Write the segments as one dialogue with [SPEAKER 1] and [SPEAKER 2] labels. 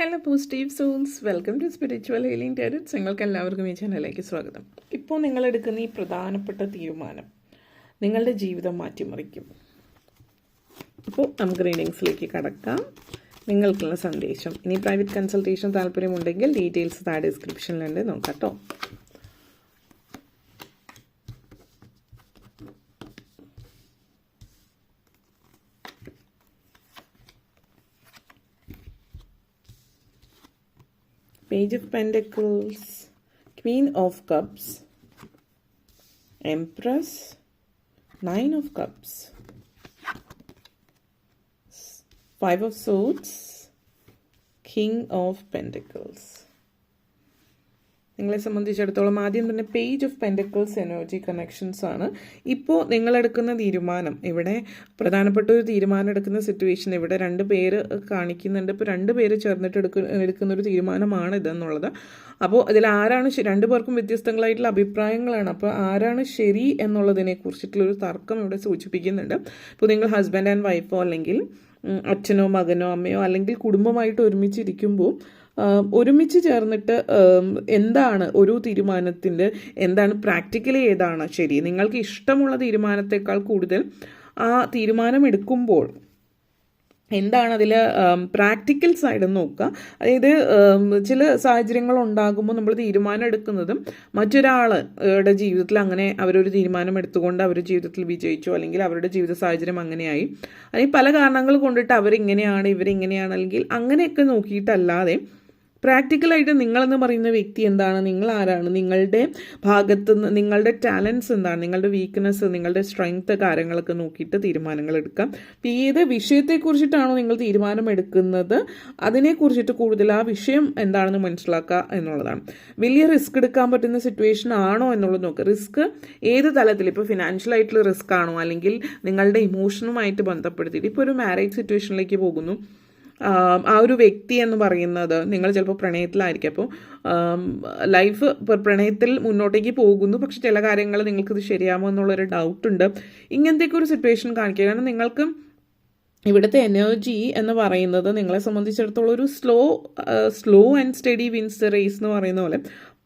[SPEAKER 1] Hello positive souls welcome to spiritual healing tarots നിങ്ങൾക്ക് എല്ലാവർക്കും ഈ ചാനലിലേക്ക് സ്വാഗതം. ഇപ്പോൾ നിങ്ങൾ എടുക്കുന്ന ഈ പ്രധാനപ്പെട്ട തീരുമാനം നിങ്ങളുടെ ജീവിതം മാറ്റിമറിക്കും. അപ്പോൾ നമുക്ക് റീഡിങ്സിലേക്ക് കടക്കാം. നിങ്ങൾക്കുള്ള സന്ദേശം. ഇനി പ്രൈവറ്റ് കൺസൾട്ടേഷൻ താല്പര്യമുണ്ടെങ്കിൽ ഡീറ്റെയിൽസ് താഴെ ഡിസ്ക്രിപ്ഷനിലുണ്ട് നോക്കാം കേട്ടോ Page of Pentacles, Queen of Cups, Empress, Nine of Cups, Five of Swords, King of Pentacles. നിങ്ങളെ സംബന്ധിച്ചിടത്തോളം ആദ്യം തന്നെ page of pentacles energy connections ആണ്. ഇപ്പോൾ നിങ്ങളെടുക്കുന്ന തീരുമാനം ഇവിടെ പ്രധാനപ്പെട്ട ഒരു തീരുമാനം എടുക്കുന്ന സിറ്റുവേഷൻ ഇവിടെ രണ്ട് പേര് കാണിക്കുന്നുണ്ട്. ഇപ്പോൾ രണ്ട് പേര് ചേർന്നിട്ട് എടുക്കുന്ന എടുക്കുന്ന ഒരു തീരുമാനമാണ് ഇതെന്നുള്ളത്. അപ്പോൾ ഇതിൽ ആരാണ് രണ്ട് പേർക്കും വ്യത്യസ്തങ്ങളായിട്ടുള്ള അഭിപ്രായങ്ങളാണ്. അപ്പോൾ ആരാണ് ശരി എന്നുള്ളതിനെ കുറിച്ചിട്ടുള്ളൊരു തർക്കം ഇവിടെ സൂചിപ്പിക്കുന്നുണ്ട്. ഇപ്പോൾ നിങ്ങൾ ഹസ്ബൻഡ് ആൻഡ് വൈഫോ അല്ലെങ്കിൽ അച്ഛനോ മകനോ അമ്മയോ അല്ലെങ്കിൽ കുടുംബമായിട്ട് ഒരുമിച്ചിരിക്കുമ്പോൾ ഒരുമിച്ച് ചേർന്നിട്ട് എന്താണ് ഒരു തീരുമാനത്തിന്റെ എന്താണ് പ്രാക്ടിക്കലി ഏതാണ് ശരി? നിങ്ങൾക്ക് ഇഷ്ടമുള്ള തീരുമാനത്തെക്കാൾ കൂടുതൽ ആ തീരുമാനമെടുക്കുമ്പോൾ എന്താണ് അതിൽ പ്രാക്ടിക്കൽ സൈഡ് നോക്കുക. അതായത് ചില സാഹചര്യങ്ങൾ ഉണ്ടാകുമ്പോൾ നമ്മൾ തീരുമാനം എടുക്കുന്നതും മറ്റൊരാളുടെ ജീവിതത്തിൽ അങ്ങനെ അവരൊരു തീരുമാനം എടുത്തുകൊണ്ട് അവരുടെ ജീവിതത്തിൽ വിജയിച്ചു അല്ലെങ്കിൽ അവരുടെ ജീവിത സാഹചര്യം അങ്ങനെയായി. അല്ലെങ്കിൽ പല കാരണങ്ങൾ കൊണ്ടിട്ട് അവരിങ്ങനെയാണ് ഇവരിങ്ങനെയാണ് അല്ലെങ്കിൽ അങ്ങനെയൊക്കെ നോക്കിയിട്ടല്ലാതെ പ്രാക്ടിക്കലായിട്ട് നിങ്ങളെന്ന് പറയുന്ന വ്യക്തി എന്താണ്? നിങ്ങൾ ആരാണ് നിങ്ങളുടെ ഭാഗത്ത് നിന്ന് നിങ്ങളുടെ ടാലൻസ് എന്താണ്? നിങ്ങളുടെ വീക്ക്നെസ് നിങ്ങളുടെ സ്ട്രെങ്ത് കാര്യങ്ങളൊക്കെ നോക്കിയിട്ട് തീരുമാനങ്ങൾ എടുക്കാം. ഏത് വിഷയത്തെക്കുറിച്ചിട്ടാണോ നിങ്ങൾ തീരുമാനം എടുക്കുന്നത് അതിനെക്കുറിച്ചിട്ട് കൂടുതൽ ആ വിഷയം എന്താണെന്ന് മനസ്സിലാക്കുക എന്നുള്ളതാണ്. വലിയ റിസ്ക് എടുക്കാൻ പറ്റുന്ന സിറ്റുവേഷൻ ആണോ എന്നുള്ളത് നോക്കുക റിസ്ക് ഏത് തലത്തിൽ? ഇപ്പോൾ ഫിനാൻഷ്യൽ ആയിട്ടുള്ള റിസ്ക് ആണോ? അല്ലെങ്കിൽ നിങ്ങളുടെ ഇമോഷനുമായിട്ട് ബന്ധപ്പെടുത്തിയിട്ട് ഇപ്പോൾ ഒരു മാരേജ് സിറ്റുവേഷനിലേക്ക് പോകുന്നു. ആ ഒരു വ്യക്തി എന്ന് പറയുന്നത് നിങ്ങൾ ചിലപ്പോൾ പ്രണയത്തിലായിരിക്കും. അപ്പോൾ ലൈഫ് പ്രണയത്തിൽ മുന്നോട്ടേക്ക് പോകുന്നു. പക്ഷെ ചില കാര്യങ്ങൾ നിങ്ങൾക്കിത് ശരിയാമോ എന്നുള്ളൊരു ഡൗട്ടുണ്ട് ഇങ്ങനത്തെയൊക്കെ ഒരു സിറ്റുവേഷൻ കാണിക്കുക. കാരണം നിങ്ങൾക്ക് ഇവിടുത്തെ എനർജി എന്ന് പറയുന്നത് നിങ്ങളെ സംബന്ധിച്ചിടത്തോളം ഒരു slow slow and steady wins the race എന്ന് പറയുന്ന പോലെ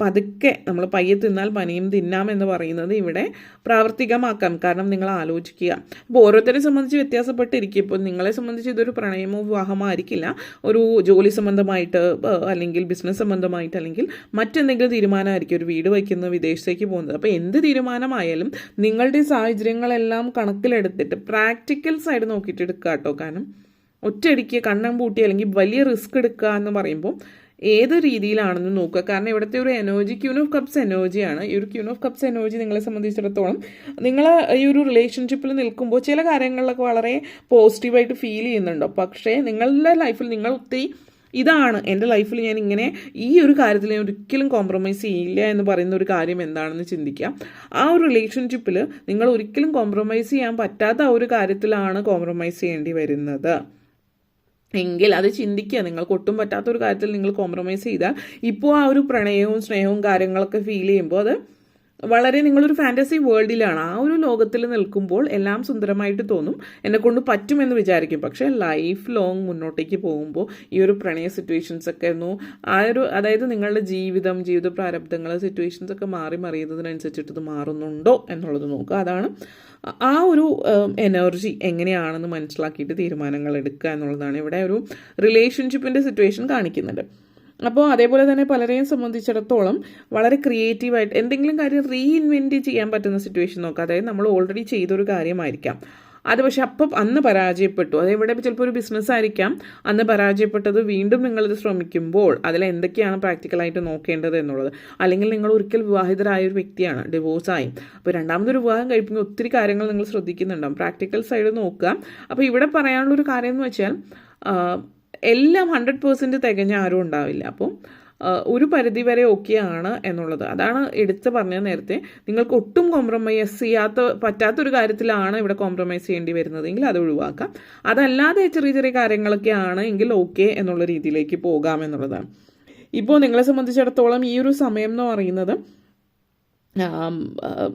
[SPEAKER 1] പതുക്കെ നമ്മൾ പയ്യെ തിന്നാൽ പനിയും തിന്നാം എന്ന് പറയുന്നത് ഇവിടെ പ്രാവർത്തികമാക്കാം. കാരണം നിങ്ങൾ ആലോചിക്കുക. അപ്പോൾ ഓരോരുത്തരെ സംബന്ധിച്ച് വ്യത്യാസപ്പെട്ടിരിക്കും. ഇപ്പോൾ നിങ്ങളെ സംബന്ധിച്ച് ഇതൊരു പ്രണയമോ വിവാഹമായിരിക്കില്ല. ഒരു ജോലി സംബന്ധമായിട്ട് അല്ലെങ്കിൽ ബിസിനസ് സംബന്ധമായിട്ട് അല്ലെങ്കിൽ മറ്റെന്തെങ്കിലും തീരുമാനമായിരിക്കും. ഒരു വീട് വയ്ക്കുന്ന വിദേശത്തേക്ക് പോകുന്നത്. അപ്പോൾ എന്ത് തീരുമാനമായാലും നിങ്ങളുടെ സാഹചര്യങ്ങളെല്ലാം കണക്കിലെടുത്തിട്ട് പ്രാക്ടിക്കൽ സൈഡ് നോക്കിയിട്ട് എടുക്കുക കേട്ടോ കാരണം ഒറ്റയടിക്ക് കണ്ണം പൂട്ടി അല്ലെങ്കിൽ വലിയ റിസ്ക് എടുക്കുക എന്ന് പറയുമ്പോൾ ഏത് രീതിയിലാണെന്ന് നോക്കുക. കാരണം ഇവിടുത്തെ ഒരു എനർജി ക്യൂൺ ഓഫ് കപ്സ് എനർജിയാണ്. ഈ ഒരു ക്യൂൺ ഓഫ് കപ്സ് എനർജി നിങ്ങളെ സംബന്ധിച്ചിടത്തോളം നിങ്ങൾ ഈ ഒരു റിലേഷൻഷിപ്പിൽ നിൽക്കുമ്പോൾ ചില കാര്യങ്ങളിലൊക്കെ വളരെ പോസിറ്റീവായിട്ട് ഫീൽ ചെയ്യുന്നുണ്ടോ. പക്ഷേ നിങ്ങളുടെ ലൈഫിൽ നിങ്ങൾ ഒത്തിരി ഇതാണ്. എന്റെ ലൈഫിൽ ഞാൻ ഇങ്ങനെ ഈ ഒരു കാര്യത്തിൽ ഞാൻ ഒരിക്കലും കോംപ്രമൈസ് ചെയ്യില്ല എന്ന് പറയുന്ന ഒരു കാര്യം എന്താണെന്ന് ചിന്തിക്കുക. ആ ഒരു റിലേഷൻഷിപ്പിൽ നിങ്ങൾ ഒരിക്കലും കോംപ്രമൈസ് ചെയ്യാൻ പറ്റാത്ത ഒരു കാര്യത്തിലാണ് കോംപ്രമൈസ് ചെയ്യേണ്ടി വരുന്നത്. എങ്കിൽ അത് ചിന്തിക്കുക. നിങ്ങൾക്ക് ഒട്ടും പറ്റാത്തൊരു കാര്യത്തിൽ നിങ്ങൾ കോംപ്രമൈസ് ചെയ്താൽ ഇപ്പോൾ ആ ഒരു പ്രണയവും സ്നേഹവും കാര്യങ്ങളൊക്കെ ഫീൽ ചെയ്യുമ്പോൾ അത് വളരെ നിങ്ങളൊരു ഫാന്റസി വേൾഡിലാണ് ആ ഒരു ലോകത്തിൽ നിൽക്കുമ്പോൾ എല്ലാം സുന്ദരമായിട്ട് തോന്നും. എന്നെ കൊണ്ട് പറ്റുമെന്ന് വിചാരിക്കും. പക്ഷേ ലൈഫ് ലോങ് മുന്നോട്ടേക്ക് പോകുമ്പോൾ ഈ ഒരു പ്രണയ സിറ്റുവേഷൻസ് ഒക്കെ ഒന്നു ആ ഒരു അതായത് നിങ്ങളുടെ ജീവിതം ജീവിത പ്രാരബ്ധങ്ങൾ സിറ്റുവേഷൻസ് ഒക്കെ മാറി മറിയുന്നതിനനുസരിച്ചിട്ട് ഇത് മാറുന്നുണ്ടോ എന്നുള്ളത് നോക്കുക. അതാണ് ആ ഒരു എനർജി എങ്ങനെയാണെന്ന് മനസ്സിലാക്കിയിട്ട് തീരുമാനങ്ങൾ എടുക്കുക എന്നുള്ളതാണ് ഇവിടെ ഒരു റിലേഷൻഷിപ്പിന്റെ സിറ്റുവേഷൻ കാണിക്കുന്നുണ്ട്. അപ്പോൾ അതേപോലെ തന്നെ പലരെയും സംബന്ധിച്ചിടത്തോളം വളരെ ക്രിയേറ്റീവായിട്ട് എന്തെങ്കിലും കാര്യം റീഇൻവെന്റ് ചെയ്യാൻ പറ്റുന്ന സിറ്റുവേഷൻ നോക്കുക അതായത് നമ്മൾ ഓൾറെഡി ചെയ്തൊരു കാര്യമായിരിക്കാം. അത് പക്ഷേ അപ്പം അന്ന് പരാജയപ്പെട്ടു. അത് ഇവിടെ ചിലപ്പോൾ ഒരു ബിസിനസ് ആയിരിക്കാം. അന്ന് പരാജയപ്പെട്ടത് വീണ്ടും നിങ്ങളിത് ശ്രമിക്കുമ്പോൾ അതിൽ എന്തൊക്കെയാണ് പ്രാക്ടിക്കലായിട്ട് നോക്കേണ്ടത് എന്നുള്ളത്. അല്ലെങ്കിൽ നിങ്ങൾ ഒരിക്കൽ വിവാഹിതരായ ഒരു വ്യക്തിയാണ് ഡിവോഴ്സായി അപ്പോൾ രണ്ടാമതൊരു വിവാഹം കഴിക്കുമ്പോൾ ഒത്തിരി കാര്യങ്ങൾ നിങ്ങൾ ശ്രദ്ധിക്കുന്നുണ്ടാവും. പ്രാക്ടിക്കൽ സൈഡ് നോക്കുക. അപ്പോൾ ഇവിടെ പറയാനുള്ളൊരു കാര്യം എന്ന് വെച്ചാൽ എല്ലാം ഹൺഡ്രഡ് പേഴ്സന്റ് തികഞ്ഞ ആരും ഉണ്ടാവില്ല. അപ്പം ഒരു പരിധി വരെ ഓക്കെയാണ് എന്നുള്ളത്. അതാണ് എടുത്ത് പറഞ്ഞത് നേരത്തെ. നിങ്ങൾക്ക് ഒട്ടും കോംപ്രമൈസ് ചെയ്യാത്ത പറ്റാത്തൊരു കാര്യത്തിലാണ് ഇവിടെ കോംപ്രമൈസ് ചെയ്യേണ്ടി വരുന്നതെങ്കിൽ അത് ഒഴിവാക്കാം. അതല്ലാതെ ചെറിയ ചെറിയ കാര്യങ്ങളൊക്കെ ആണ് എങ്കിൽ ഓക്കെ എന്നുള്ള രീതിയിലേക്ക് പോകാം എന്നുള്ളതാണ്. ഇപ്പോൾ നിങ്ങളെ സംബന്ധിച്ചിടത്തോളം ഈ ഒരു സമയം എന്ന് പറയുന്നത്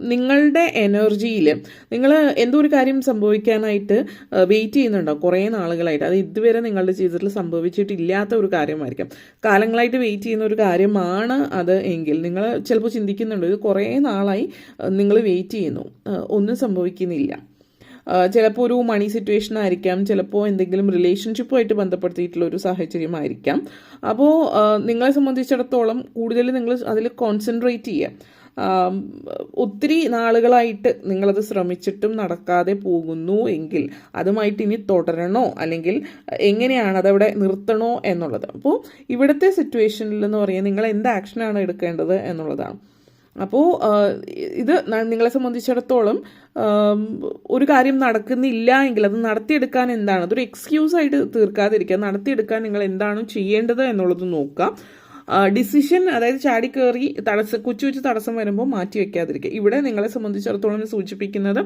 [SPEAKER 1] നിങ്ങളുടെ എനർജിയിൽ നിങ്ങൾ എന്തോ ഒരു കാര്യം സംഭവിക്കാനായിട്ട് വെയിറ്റ് ചെയ്യുന്നുണ്ടോ? കുറേ നാളുകളായിട്ട്. അത് ഇതുവരെ നിങ്ങളുടെ ജീവിതത്തിൽ സംഭവിച്ചിട്ടില്ലാത്ത ഒരു കാര്യമായിരിക്കും. കാലങ്ങളായിട്ട് വെയിറ്റ് ചെയ്യുന്ന ഒരു കാര്യമാണ് അത് എങ്കിൽ നിങ്ങൾ ചിലപ്പോൾ ചിന്തിക്കുന്നുണ്ട് ഇത് കുറേ നാളായി നിങ്ങൾ വെയിറ്റ് ചെയ്യുന്നു. ഒന്നും സംഭവിക്കുന്നില്ല. ചിലപ്പോൾ ഒരു മണി സിറ്റുവേഷൻ ആയിരിക്കാം ചിലപ്പോൾ എന്തെങ്കിലും റിലേഷൻഷിപ്പുമായിട്ട് ബന്ധപ്പെടുത്തിയിട്ടുള്ള ഒരു സാഹചര്യമായിരിക്കാം അപ്പോൾ നിങ്ങളെ സംബന്ധിച്ചിടത്തോളം കൂടുതൽ നിങ്ങൾ അതിൽ കോൺസെൻട്രേറ്റ് ചെയ്യുക. ഒത്തിരി നാളുകളായിട്ട് നിങ്ങളത് ശ്രമിച്ചിട്ടും നടക്കാതെ പോകുന്നു എങ്കിൽ അതുമായിട്ട് ഇനി തുടരണോ? അല്ലെങ്കിൽ എങ്ങനെയാണ് അതവിടെ നിർത്തണോ എന്നുള്ളത്? അപ്പോൾ ഇവിടുത്തെ സിറ്റുവേഷനിൽ എന്ന് പറയുന്നത് നിങ്ങൾ എന്ത് ആക്ഷനാണ് എടുക്കേണ്ടത് എന്നുള്ളതാണ്. അപ്പോൾ ഇത് നിങ്ങളെ സംബന്ധിച്ചിടത്തോളം ഒരു കാര്യം നടക്കുന്നില്ല എങ്കിൽ അത് നടത്തിയെടുക്കാൻ എന്താണ്? അതൊരു എക്സ്ക്യൂസ് ആയിട്ട് തീർക്കാതിരിക്കുക. നടത്തിയെടുക്കാൻ നിങ്ങൾ എന്താണ് ചെയ്യേണ്ടത് എന്നുള്ളത് നോക്കുക. ഡിസിഷൻ അതായത് ചാടി കയറി തടസ്സം കൊച്ചു കൊച്ചു തടസ്സം വരുമ്പോൾ മാറ്റി വയ്ക്കാതിരിക്കുക ഇവിടെ നിങ്ങളെ സംബന്ധിച്ചിടത്തോളം സൂചിപ്പിക്കുന്നത്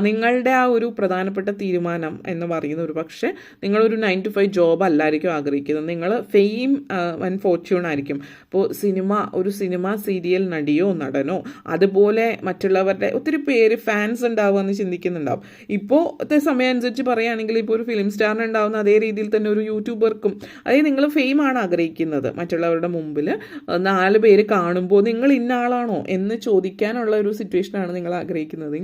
[SPEAKER 1] നിങ്ങളുടെ ആ ഒരു പ്രധാനപ്പെട്ട തീരുമാനം എന്ന് പറയുന്ന ഒരു പക്ഷേ നിങ്ങളൊരു നയൻ ടു ഫൈവ് ജോബ് അല്ലായിരിക്കും ആഗ്രഹിക്കുന്നത്. നിങ്ങൾ ഫെയിം ആൻഡ് ഫോർച്യൂൺ ആയിരിക്കും. ഇപ്പോൾ സിനിമ ഒരു സിനിമ സീരിയൽ നടിയോ നടനോ അതുപോലെ മറ്റുള്ളവരുടെ ഒത്തിരി പേര് ഫാൻസ് ഉണ്ടാവുക എന്ന് ചിന്തിക്കുന്നുണ്ടാവും. ഇപ്പോഴത്തെ സമയം അനുസരിച്ച് പറയുകയാണെങ്കിൽ ഇപ്പോൾ ഒരു ഫിലിം സ്റ്റാറിന് ഉണ്ടാവുന്ന അതേ രീതിയിൽ തന്നെ ഒരു യൂട്യൂബർക്കും അതായത് നിങ്ങൾ ഫെയിം ആണ് ആഗ്രഹിക്കുന്നത് മറ്റുള്ളവരുടെ മുമ്പിൽ. നാല് പേര് കാണുമ്പോൾ നിങ്ങൾ ഇന്ന ആളാണോ എന്ന് ചോദിക്കാനുള്ള ഒരു സിറ്റുവേഷനാണ് നിങ്ങൾ ആഗ്രഹിക്കുന്നത്.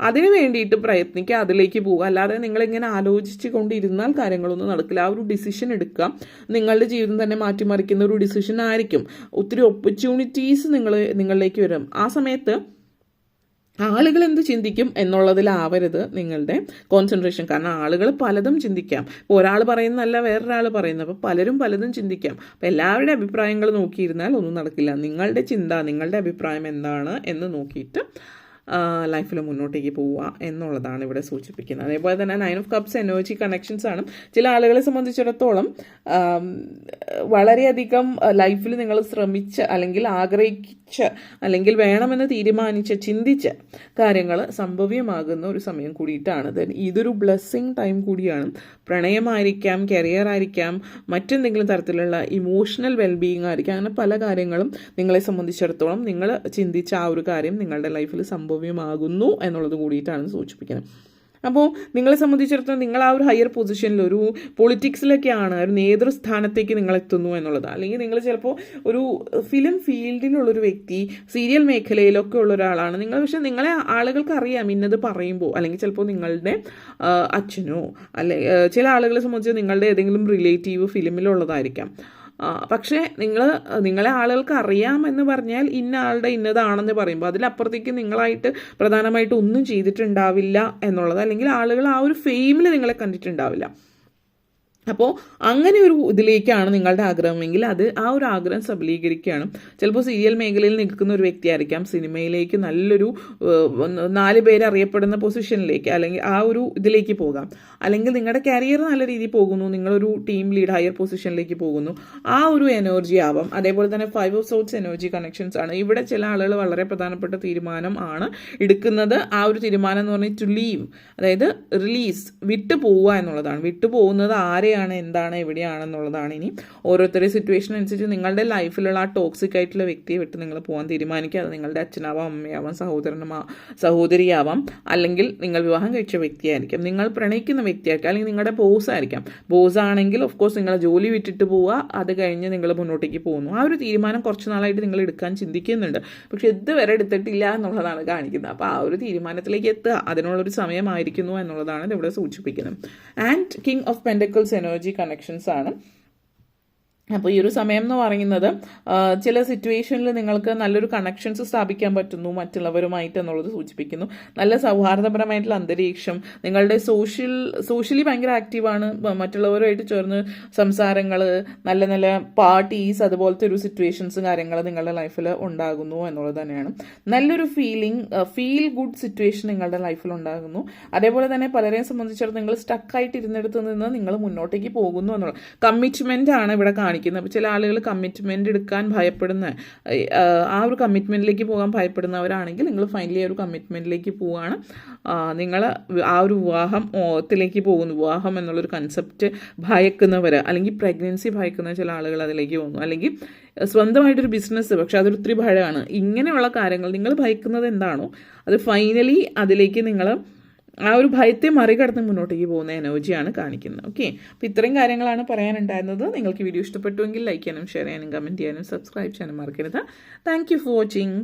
[SPEAKER 1] അതിന് വേണ്ടിയിട്ട് പ്രയത്നിക്കുക അതിലേക്ക് പോവുക. അല്ലാതെ നിങ്ങളിങ്ങനെ ആലോചിച്ച് കൊണ്ടിരുന്നാൽ കാര്യങ്ങളൊന്നും നടക്കില്ല. ആ ഒരു ഡിസിഷൻ എടുക്കുക. നിങ്ങളുടെ ജീവിതം തന്നെ മാറ്റിമറിക്കുന്ന ഒരു ഡിസിഷൻ ആയിരിക്കും. ഒത്തിരി ഓപ്പർച്യൂണിറ്റീസ് നിങ്ങൾ നിങ്ങളിലേക്ക് വരും. ആ സമയത്ത് ആളുകൾ എന്ത് ചിന്തിക്കും എന്നുള്ളതിലാവരുത് നിങ്ങളുടെ കോൺസെൻട്രേഷൻ കാരണം ആളുകൾ പലതും ചിന്തിക്കാം. ഇപ്പോൾ ഒരാൾ പറയുന്നതല്ല വേറൊരാൾ പറയുന്നത്. അപ്പോൾ പലരും പലതും ചിന്തിക്കാം. അപ്പോൾ എല്ലാവരുടെ അഭിപ്രായങ്ങൾ നോക്കിയിരുന്നാൽ ഒന്നും നടക്കില്ല. നിങ്ങളുടെ ചിന്ത നിങ്ങളുടെ അഭിപ്രായം എന്താണ് എന്ന് നോക്കിയിട്ട് ലൈഫിൽ മുന്നോട്ടേക്ക് പോവുക എന്നുള്ളതാണ് ഇവിടെ സൂചിപ്പിക്കുന്നത്. അതേപോലെ തന്നെ nine of cups energy connections ആണ്. ചില ആളുകളെ സംബന്ധിച്ചിടത്തോളം വളരെയധികം ലൈഫിൽ നിങ്ങൾ ശ്രമിച്ച് അല്ലെങ്കിൽ ആഗ്രഹിച്ച് അല്ലെങ്കിൽ വേണമെന്ന് തീരുമാനിച്ച് ചിന്തിച്ച് കാര്യങ്ങൾ സംഭവ്യമാകുന്ന ഒരു സമയം കൂടിയിട്ടാണ്. Then ഇതൊരു ബ്ലെസ്സിങ് ടൈം കൂടിയാണ്. പ്രണയമായിരിക്കാം കരിയർ ആയിരിക്കാം മറ്റെന്തെങ്കിലും തരത്തിലുള്ള ഇമോഷണൽ വെൽബീയിങ് ആയിരിക്കാം അങ്ങനെ പല കാര്യങ്ങളും നിങ്ങളെ സംബന്ധിച്ചിടത്തോളം നിങ്ങൾ ചിന്തിച്ച ആ ഒരു കാര്യം നിങ്ങളുടെ ലൈഫിൽ സംഭവ്യമാകുന്നു എന്നുള്ളത് കൂടിയിട്ടാണ് സൂചിപ്പിക്കുന്നത്. അപ്പോൾ നിങ്ങളെ സംബന്ധിച്ചിടത്തോളം നിങ്ങൾ ആ ഒരു ഹയർ പൊസിഷനിൽ ഒരു പൊളിറ്റിക്സിലൊക്കെയാണ് ഒരു നേതൃസ്ഥാനത്തേക്ക് നിങ്ങൾ എത്തുന്നു എന്നുള്ളത്. അല്ലെങ്കിൽ നിങ്ങൾ ചിലപ്പോൾ ഒരു ഫിലിം ഫീൽഡിലുള്ളൊരു വ്യക്തി സീരിയൽ മേഖലയിലൊക്കെ ഉള്ള ഒരാളാണ്. നിങ്ങൾ പക്ഷേ നിങ്ങളെ ആളുകൾക്ക് അറിയാം ഇന്നത് പറയുമ്പോൾ. അല്ലെങ്കിൽ ചിലപ്പോൾ നിങ്ങളുടെ അച്ഛനോ അല്ലെ ചില ആളുകളെ സംബന്ധിച്ച് നിങ്ങളുടെ ഏതെങ്കിലും റിലേറ്റീവ് ഫിലിമിലുള്ളതായിരിക്കാം പക്ഷേ നിങ്ങൾ നിങ്ങളെ ആളുകൾക്ക് അറിയാമെന്ന് പറഞ്ഞാൽ ഇന്ന ആളുടെ ഇന്നതാണെന്ന് പറയുമ്പോൾ അതിലപ്പുറത്തേക്ക് നിങ്ങളായിട്ട് പ്രധാനമായിട്ട് ഒന്നും ചെയ്തിട്ടുണ്ടാവില്ല എന്നുള്ളത് അല്ലെങ്കിൽ ആളുകൾ ആ ഒരു ഫെയിമിൽ നിങ്ങളെ കണ്ടിട്ടുണ്ടാവില്ല. അപ്പോൾ അങ്ങനെ ഒരു ഇതിലേക്കാണ് നിങ്ങളുടെ ആഗ്രഹമെങ്കിൽ അത് ആ ഒരു ആഗ്രഹം സബലീകരിക്കുകയാണ്. ചിലപ്പോൾ സീരിയൽ മേഖലയിൽ നിൽക്കുന്ന ഒരു വ്യക്തിയായിരിക്കാം സിനിമയിലേക്ക് നല്ലൊരു നാല് പേര് അറിയപ്പെടുന്ന പൊസിഷനിലേക്ക് അല്ലെങ്കിൽ ആ ഒരു ഇതിലേക്ക് പോകാം. അല്ലെങ്കിൽ നിങ്ങളുടെ കരിയർ നല്ല രീതിയിൽ പോകുന്നു നിങ്ങളൊരു ടീം ലീഡ് ഹയർ പൊസിഷനിലേക്ക് പോകുന്നു. ആ ഒരു എനർജി ആവാം. അതേപോലെ തന്നെ five of swords energy connections ആണ്. ഇവിടെ ചില ആളുകൾ വളരെ പ്രധാനപ്പെട്ട തീരുമാനം ആണ് എടുക്കുന്നത്. ആ ഒരു തീരുമാനം എന്ന് പറഞ്ഞാൽ ടു ലീവ് അതായത് റിലീസ് വിട്ടു പോവുക എന്നുള്ളതാണ്. വിട്ടു പോകുന്നത് ആരെയാണ് എന്താണ് എവിടെയാണെന്നുള്ളതാണ് ഇനി ഓരോരുത്തരുടെ സിറ്റുവേഷൻ അനുസരിച്ച് നിങ്ങളുടെ ലൈഫിലുള്ള ആ ടോക്സിക് ആയിട്ടുള്ള വ്യക്തിയെ വിട്ട് നിങ്ങൾ പോകാൻ തീരുമാനിക്കുക. അത് നിങ്ങളുടെ അച്ഛനാവാം അമ്മയാവാം സഹോദരനുമാ സഹോദരിയാവാം അല്ലെങ്കിൽ നിങ്ങൾ വിവാഹം കഴിച്ച വ്യക്തിയായിരിക്കാം. നിങ്ങൾ പ്രണയിക്കുന്ന വ്യക്തിയായിരിക്കാം അല്ലെങ്കിൽ നിങ്ങളുടെ ബോസ് ആയിരിക്കാം. ബോസ് ആണെങ്കിൽ ഓഫ് കോഴ്സ് നിങ്ങൾ ജോലി വിട്ടിട്ട് പോവുക. അത് കഴിഞ്ഞ് നിങ്ങൾ മുന്നോട്ടേക്ക് പോകുന്നു. ആ ഒരു തീരുമാനം കുറച്ച് നാളായിട്ട് നിങ്ങൾ എടുക്കാൻ ചിന്തിക്കുന്നുണ്ട്. പക്ഷെ ഇതുവരെ എടുത്തിട്ടില്ല എന്നുള്ളതാണ് കാണിക്കുന്നത്. അപ്പോൾ ആ ഒരു തീരുമാനത്തിലേക്ക് എത്തുക. അതിനുള്ളൊരു സമയമായിരിക്കുന്നു എന്നുള്ളതാണ് ഇവിടെ സൂചിപ്പിക്കുന്നത്. And king of pentacles energy connections ആണ്. അപ്പോൾ ഈ ഒരു സമയം എന്ന് പറയുന്നത് ചില സിറ്റുവേഷനിൽ നിങ്ങൾക്ക് നല്ലൊരു കണക്ഷൻസ് സ്ഥാപിക്കാൻ പറ്റുന്നു മറ്റുള്ളവരുമായിട്ട് എന്നുള്ളത് സൂചിപ്പിക്കുന്നു. നല്ല സൗഹാർദ്ദപരമായിട്ടുള്ള അന്തരീക്ഷം നിങ്ങളുടെ സോഷ്യൽ സോഷ്യലി ഭയങ്കര ആക്റ്റീവാണ് മറ്റുള്ളവരുമായിട്ട് ചേർന്ന് സംസാരങ്ങൾ നല്ല നല്ല പാർട്ടീസ് അതുപോലത്തെ ഒരു സിറ്റുവേഷൻസ് കാര്യങ്ങൾ നിങ്ങളുടെ ലൈഫിൽ ഉണ്ടാകുന്നു എന്നുള്ളത് തന്നെയാണ്. നല്ലൊരു ഫീലിംഗ് ഫീൽ ഗുഡ് സിറ്റുവേഷൻ നിങ്ങളുടെ ലൈഫിൽ ഉണ്ടാകുന്നു. അതേപോലെ തന്നെ പലരെയും സംബന്ധിച്ചിടത്തോളം നിങ്ങൾ സ്റ്റക്കായിട്ട് ഇരുന്നിടത്ത് നിന്ന് നിങ്ങൾ മുന്നോട്ടേക്ക് പോകുന്നു എന്നുള്ളത്. കമ്മിറ്റ്മെന്റ് ആണ് ഇവിടെ കാണിക്കുന്നത് കാണിക്കുന്നത് അപ്പോൾ ചില ആളുകൾ കമ്മിറ്റ്മെന്റ് എടുക്കാൻ ഭയപ്പെടുന്ന ആ, ഒരു കമ്മിറ്റ്മെന്റിലേക്ക് പോകാൻ ഭയപ്പെടുന്നവരാണെങ്കിൽ നിങ്ങൾ ഫൈനലി ഒരു കമ്മിറ്റ്മെന്റിലേക്ക് പോവുകയാണ്. നിങ്ങൾ ആ ഒരു വിവാഹം ഓത്തിലേക്ക് പോകുന്നു. വിവാഹം എന്നുള്ളൊരു കൺസെപ്റ്റ് ഭയക്കുന്നവർ അല്ലെങ്കിൽ പ്രഗ്നൻസി ഭയക്കുന്ന ചില ആളുകൾ അതിലേക്ക് പോകുന്നു. അല്ലെങ്കിൽ സ്വന്തമായിട്ടൊരു ബിസിനസ് പക്ഷേ അതൊരു ഒത്തിരി ഭയമാണ്. ഇങ്ങനെയുള്ള കാര്യങ്ങൾ നിങ്ങൾ ഭയക്കുന്നത് എന്താണോ അത് ഫൈനലി അതിലേക്ക് നിങ്ങൾ ആ ഒരു ഭയത്തെ മറികടന്ന് മുന്നോട്ടേക്ക് പോകുന്ന എനർജിയാണ് കാണിക്കുന്നത്. ഓക്കെ അപ്പോൾ ഇത്രയും കാര്യങ്ങളാണ് പറയാനുണ്ടായിരുന്നത്. നിങ്ങൾക്ക് വീഡിയോ ഇഷ്ടപ്പെട്ടുവെങ്കിൽ ലൈക്ക് ചെയ്യാനും ഷെയർ ചെയ്യാനും കമന്റ് ചെയ്യാനും സബ്സ്ക്രൈബ് ചെയ്യാനും മറക്കരുത്. Thank you for watching